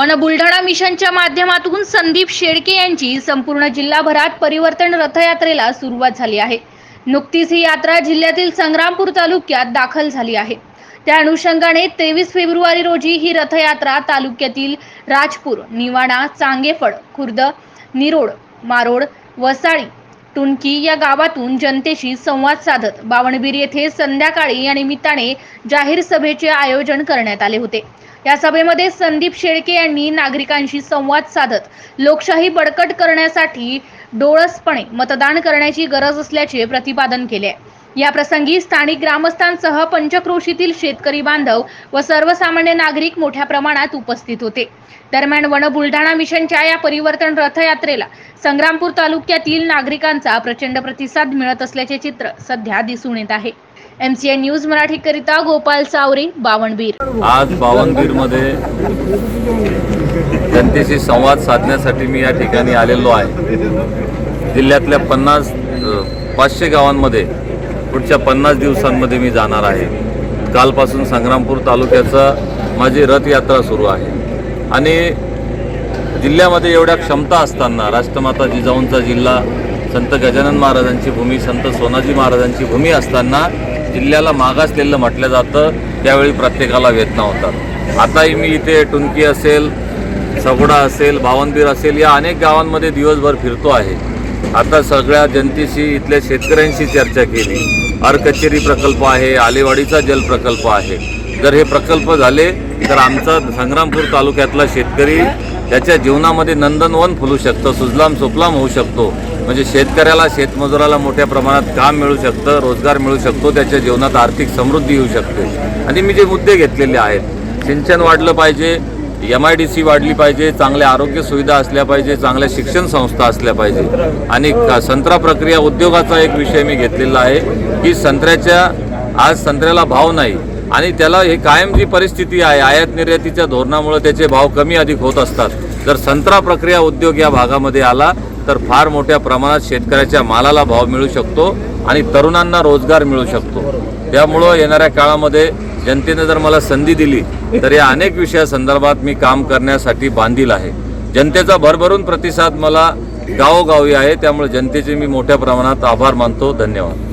One Buldhana मिशनच्या माध्यमातून संदीप शेळके यांची संपूर्ण जिल्हाभरात परिवर्तन रथयात्रेला सुरुवात झाली आहे. नुकतीच ही यात्रा जिल्ह्यातील संग्रामपूर तालुक्यात दाखल झाली आहे. त्या अनुषंगाने तेवीस फेब्रुवारी रोजी ही रथयात्रा तालुक्यातील राजपूर निवाणा चांगेफळ खुर्द निरोड मारोड वसाळी टुनकी या गावातून जनतेशी संवाद साधत बावणबीर येथे संध्याकाळी या निमित्ताने जाहीर सभेचे आयोजन करण्यात आले होते. या सभेमध्ये संदीप शेळके यांनी नागरिकांशी संवाद साधत लोकशाही बळकट करण्यासाठी डोळसपणे मतदान करण्याची गरज असल्याचे प्रतिपादन केले आहे. या प्रसंगी स्थानिक ग्रामस्थांसह पंचक्रोशीतील शेतकरी बांधव व सर्वसामान्य नागरिक मोठ्या प्रमाणात उपस्थित होते. दरम्यान वन बुलढाणा मिशनच्या या परिवर्तन रथयात्रेला संग्रामपूर तालुक्यातील नागरिकांचा प्रचंड प्रतिसाद मिळत असल्याचे चित्र सध्या दिसून येत आहे. एमसीएन न्यूज मराठीकरिता गोपाल चावरे बावणबीर आज बावनगीरमध्ये जनतेशी संवाद साधण्यासाठी मी या ठिकाणी आलेलो आहे. जिल्ह्यातल्या पन्नास पाचशे गावांमध्ये पुढच्या पन्नास दिवसांमध्ये मी जाणार आहे. कालपासून संग्रामपूर तालुक्याचा माझी रथयात्रा सुरू आहे. आणि जिल्ह्यामध्ये एवढ्या क्षमता असताना राष्ट्रमाता जिजाऊंचा जिल्हा संत गजानन महाराजांची भूमी संत सोनाजी महाराजांची भूमी असताना जिल्ह्याला मागासलेलं म्हटलं जातं त्यावेळी प्रत्येकाला वेदना होतात. आताही मी इथे टुनकी असेल सगोडा असेल भावनबीर असेल या अनेक गावांमध्ये दिवसभर फिरतो आहे. आता सगळ्या जनतेशी इथल्या शेतकऱ्यांशी चर्चा केली. अरकचेरी प्रकल्प आहे आलेवाडीचा जल प्रकल्प आहे. जर हे प्रकल्प झाले तर आमचा संग्रामपूर तालुक्यातला शेतकरी त्याच्या जीवनामध्ये नंदनवन फुलू शकतं सुजलाम सुफलाम होऊ शकतो. म्हणजे शेतकऱ्याला शेतमजुराला मोठ्या प्रमाणात काम मिळू शकतं रोजगार मिळू शकतो त्याच्या जीवनात आर्थिक समृद्धी येऊ शकते. आणि मी जे मुद्दे घेतलेले आहेत सिंचन वाढलं पाहिजे एम आय डी सी वाढली पाहिजे चांगल्या आरोग्य सुविधा असल्या पाहिजे चांगल्या शिक्षण संस्था असल्या पाहिजे. आणि संत्रा प्रक्रिया उद्योगाचा एक विषय मी घेतलेला आहे की संत्र्याच्या आज संत्र्याला भाव नाही. आणि त्याला हे कायम जी परिस्थिती आहे आयात निर्यातीच्या धोरणामुळे त्याचे भाव कमी अधिक होत असतात. जर संत्रा प्रक्रिया उद्योग या भागामध्ये आला तर फार मोठ्या प्रमाणात शेतकऱ्याच्या मालाला भाव मिळू शकतो आणि तरुणांना रोजगार मिळू शकतो. त्यामुळं येणाऱ्या काळामध्ये जनतेने जर मला संधी दिली तर या अनेक विषयासंदर्भात मी काम करण्यासाठी बांधील आहे. जनतेचा भरभरून प्रतिसाद मला गावोगावी आहे त्यामुळे जनतेचे मी मोठ्या प्रमाणात आभार मानतो. धन्यवाद.